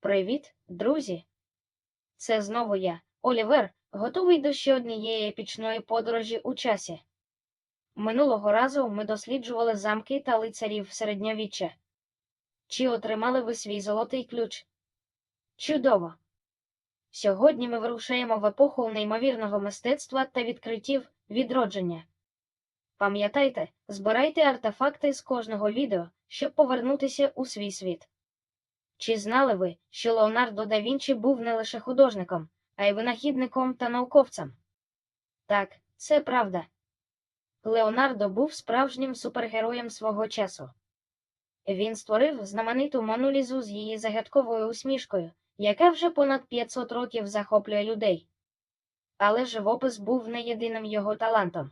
Привіт, друзі! Це знову я, Олівер, готовий до ще однієї епічної подорожі у часі. Минулого разу ми досліджували замки та лицарів середньовіччя. Чи отримали ви свій золотий ключ? Чудово! Сьогодні ми вирушаємо в епоху неймовірного мистецтва та відкриттів відродження. Пам'ятайте, збирайте артефакти з кожного відео, щоб повернутися у свій світ. Чи знали ви, що Леонардо да Вінчі був не лише художником, а й винахідником та науковцем? Так, це правда. Леонардо був справжнім супергероєм свого часу. Він створив знамениту Монолізу з її загадковою усмішкою, яка вже понад 500 років захоплює людей. Але живопис був не єдиним його талантом.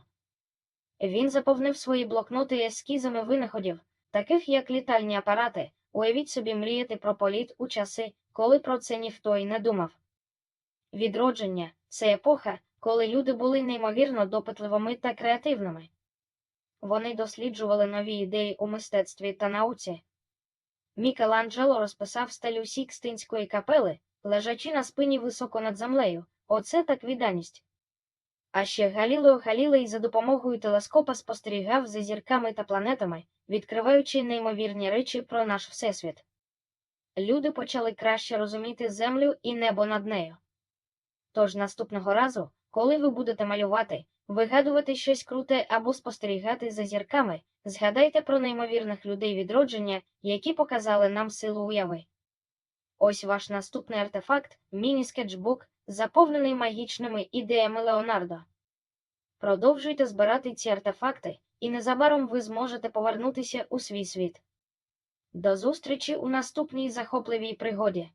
Він заповнив свої блокноти ескізами винаходів, таких як літальні апарати, уявіть собі мріяти про політ у часи, коли про це ніхто й не думав. Відродження це епоха, коли люди були неймовірно допитливими та креативними. Вони досліджували нові ідеї у мистецтві та науці. Мікеланджело розписав стелю Сікстинської капели, лежачи на спині високо над землею. Оце так відданість. А ще Галілео Галілей за допомогою телескопа спостерігав за зірками та планетами, відкриваючи неймовірні речі про наш всесвіт. Люди почали краще розуміти землю і небо над нею. Тож наступного разу, коли ви будете малювати, вигадувати щось круте або спостерігати за зірками, згадайте про неймовірних людей відродження, які показали нам силу уяви. Ось ваш наступний артефакт міні-скетчбук, заповнений магічними ідеями Леонардо. Продовжуйте збирати ці артефакти, і незабаром ви зможете повернутися у свій світ. До зустрічі у наступній захопливій пригоді.